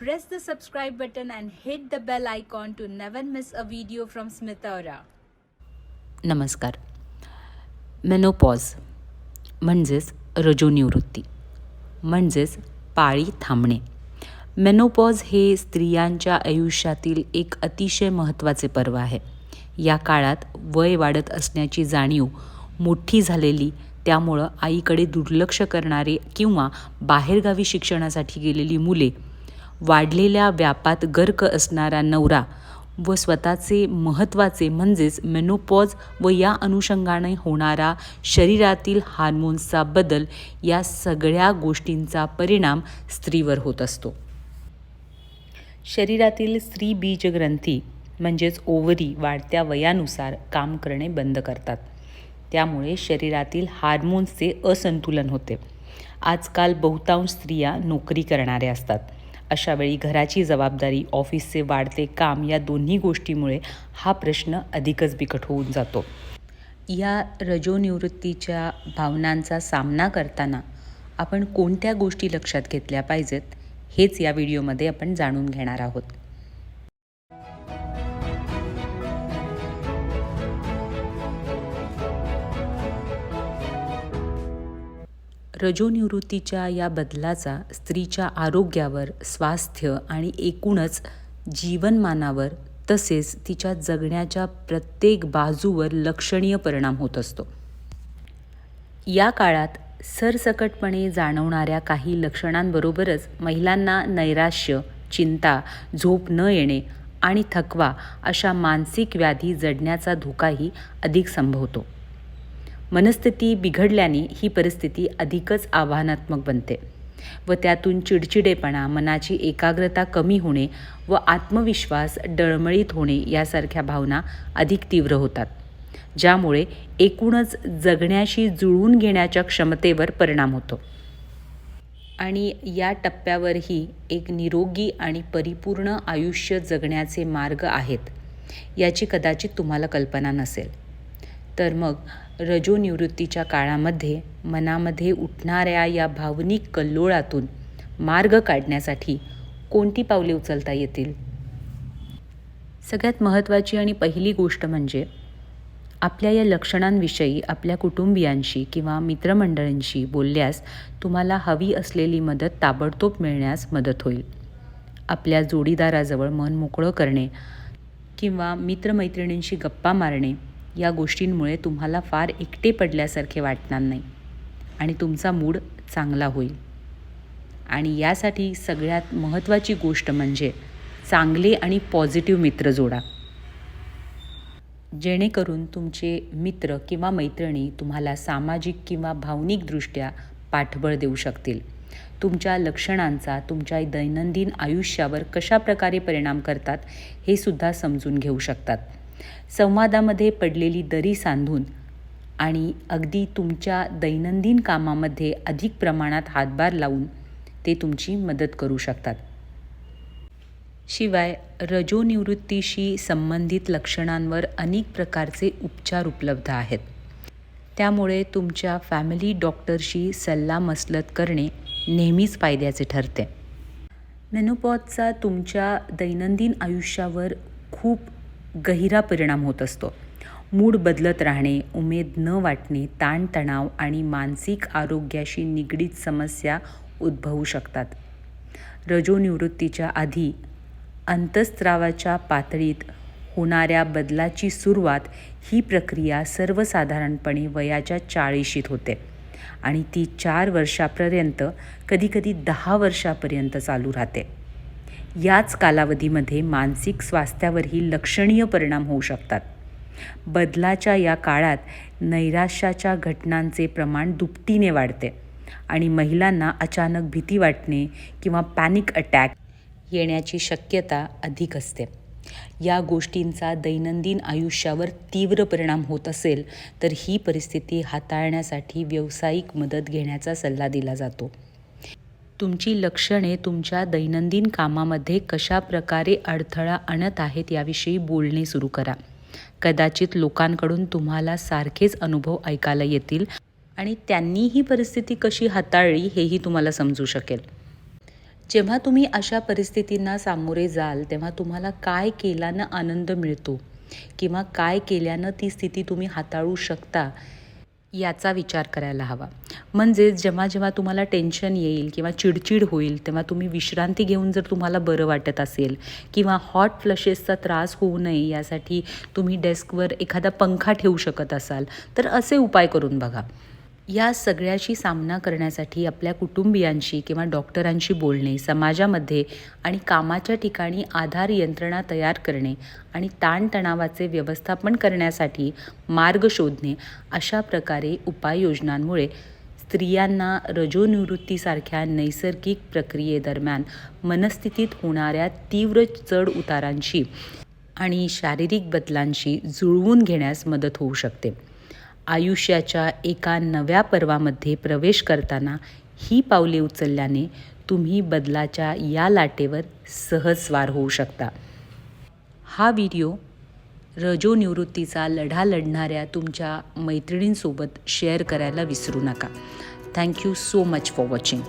Press the subscribe button and hit the bell icon to never miss a video from Smitaura. नमस्कार menopause म्हणजेच रजोनिवृत्ती म्हणजेच पाळी थांबणे menopause हे स्त्रियांच्या आयुष्यातील एक अतिशय महत्त्वाचे पर्व आहे. या काळात वय वाढत असण्याची जाणीव मोठी झालेली त्यामुळं आईकडे दुर्लक्ष करणारे किंवा बाहेरगावी शिक्षणासाठी गेलेली मुले वाढलेल्या व्यापात गर्क असणारा नवरा व स्वतःचे महत्त्वाचे म्हणजेच मेनोपॉज व या अनुषंगाने होणारा शरीरातील हार्मोन्सचा बदल या सगळ्या गोष्टींचा परिणाम स्त्रीवर होत असतो. शरीरातील स्त्री बीजग्रंथी म्हणजेच ओवरी वाढत्या वयानुसार काम करणे बंद करतात. त्यामुळे शरीरातील हार्मोन्सचे असंतुलन होते. आजकाल बहुतांश स्त्रिया नोकरी करणाऱ्या असतात. अशावेळी घराची जबाबदारी ऑफिसचे वाढते काम या दोन्ही गोष्टीमुळे हा प्रश्न अधिकच बिकट होऊन जातो. या रजोनिवृत्तीच्या भावनांचा सामना करताना आपण कोणत्या गोष्टी लक्षात घेतल्या पाहिजेत हेच या व्हिडिओमध्ये आपण जाणून घेणार आहोत. रजोनिवृत्तीच्या या बदलाचा स्त्रीच्या आरोग्यावर स्वास्थ्य आणि एकूणच जीवनमानावर तसेच तिच्या जगण्याच्या प्रत्येक बाजूवर लक्षणीय परिणाम होत असतो. या काळात सरसकटपणे जाणवणाऱ्या काही लक्षणांबरोबरच महिलांना नैराश्य चिंता झोप न येणे आणि थकवा अशा मानसिक व्याधी जडण्याचा धोकाही अधिक संभवतो. मनस्थिती बिघडल्याने ही परिस्थिती अधिकच आव्हानात्मक बनते व त्यातून चिडचिडेपणा मनाची एकाग्रता कमी होणे व आत्मविश्वास डळमळीत होणे यासारख्या भावना अधिक तीव्र होतात ज्यामुळे एकूणच जगण्याशी जुळवून घेण्याच्या क्षमतेवर परिणाम होतो. आणि या टप्प्यावरही एक निरोगी आणि परिपूर्ण आयुष्य जगण्याचे मार्ग आहेत याची कदाचित तुम्हाला कल्पना नसेल. तर मग रजोनिवृत्तीच्या काळामध्ये मनामध्ये उठणाऱ्या या भावनिक कल्लोळातून मार्ग काढण्यासाठी कोणती पावले उचलता येतील? सगळ्यात महत्त्वाची आणि पहिली गोष्ट म्हणजे आपल्या या लक्षणांविषयी आपल्या कुटुंबियांशी किंवा मित्रमंडळींशी बोलल्यास तुम्हाला हवी असलेली मदत ताबडतोब मिळण्यास मदत होईल. आपल्या जोडीदाराजवळ मन मोकळं करणे किंवा मित्रमैत्रिणींशी गप्पा मारणे या गोष्टींमुळे तुम्हाला फार एकटे पडल्यासारखे वाटणार नाही. आणि तुमचा मूड चांगला होईल. आणि यासाठी सगळ्यात महत्त्वाची गोष्ट म्हणजे चांगले आणि पॉझिटिव्ह मित्र जोडा. जेणेकरून तुमचे मित्र किंवा मैत्रिणी तुम्हाला सामाजिक किंवा भावनिकदृष्ट्या पाठबळ देऊ शकतील. तुमच्या लक्षणांचा तुमच्या दैनंदिन आयुष्यावर कशा प्रकारे परिणाम करतात हे सुद्धा समजून घेऊ शकतात. संवादामध्ये पडलेली दरी सांधून आणि अगदी तुमच्या दैनंदिन कामामध्ये अधिक प्रमाणात हातभार लावून ते तुमची मदत करू शकतात. शिवाय रजोनिवृत्तीशी संबंधित लक्षणांवर अनेक प्रकारचे उपचार उपलब्ध आहेत. त्यामुळे तुमच्या फॅमिली डॉक्टरशी सल्लामसलत करणे नेहमीच फायद्याचे ठरते. मेनोपॉजचा तुमच्या दैनंदिन आयुष्यावर खूप गहिरा परिणाम होत असतो. मूड बदलत राहणे उमेद न वाटणे ताणतणाव आणि मानसिक आरोग्याशी निगडीत समस्या उद्भवू शकतात. रजोनिवृत्तीच्या आधी अंतस्त्रावाच्या पातळीत होणाऱ्या बदलाची सुरुवात ही प्रक्रिया सर्वसाधारणपणे वयाच्या चाळीशीत होते आणि ती चार वर्षापर्यंत कधीकधी दहा वर्षापर्यंत चालू राहते. याच कालावधीमध्ये मानसिक स्वास्थ्यावरही लक्षणीय परिणाम होऊ शकतात. बदलाच्या या काळात नैराश्याच्या घटनांचे प्रमाण दुपटीने वाढते आणि महिलांना अचानक भीती वाटणे किंवा पॅनिक अटॅक येण्याची शक्यता अधिक असते. या गोष्टींचा दैनंदिन आयुष्यावर तीव्र परिणाम होत असेल तर ही परिस्थिती हाताळण्यासाठी व्यावसायिक मदत घेण्याचा सल्ला दिला जातो. तुमची लक्षणे तुमच्या दैनंदिन कामामध्ये कशा प्रकारे अडथळा आणत आहेत याविषयी बोलणे सुरू करा. कदाचित लोकांकडून तुम्हाला सारखेच अनुभव ऐकायला येतील आणि त्यांनी ही परिस्थिती कशी हाताळली हेही तुम्हाला समजू शकेल. जेव्हा तुम्ही अशा परिस्थितींना सामोरे जाल तेव्हा तुम्हाला काय केल्यानं आनंद मिळतो किंवा काय केल्यानं ती स्थिती तुम्ही हाताळू शकता याचा विचार करायला हवा. म्हणजेच जेव्हा जेव्हा तुम्हाला टेन्शन येईल किंवा चिडचिड होईल तेव्हा तुम्ही विश्रांती घेऊन जर तुम्हाला बरं वाटत असेल किंवा हॉट फ्लशेसचा त्रास होऊ नये यासाठी तुम्ही डेस्कवर एखादा पंखा ठेवू शकत असाल तर असे उपाय करून बघा. या सगळ्याशी सामना करण्यासाठी आपल्या कुटुंबियांशी किंवा डॉक्टरांशी बोलणे समाजामध्ये आणि कामाच्या ठिकाणी आधार यंत्रणा तयार करणे आणि ताणतणावाचे व्यवस्थापन करण्यासाठी मार्ग शोधणे अशा प्रकारे उपाययोजनांमुळे स्त्रियांना रजोनिवृत्तीसारख्या नैसर्गिक प्रक्रियेदरम्यान मनस्थितीत होणाऱ्या तीव्र चढ उतारांशी आणि शारीरिक बदलांशी जुळवून घेण्यास मदत होऊ शकते. आयुष्याच्या एका नव्या पर्वामध्ये प्रवेश करताना ही पावले उचलल्याने तुम्ही बदलाच्या या लाटेवर सहज स्वार होऊ शकता. हा व्हिडिओ रजोनिवृत्तीचा लढा लढणाऱ्या तुमच्या मैत्रिणींसोबत शेअर करायला विसरू नका. Thank you so much for watching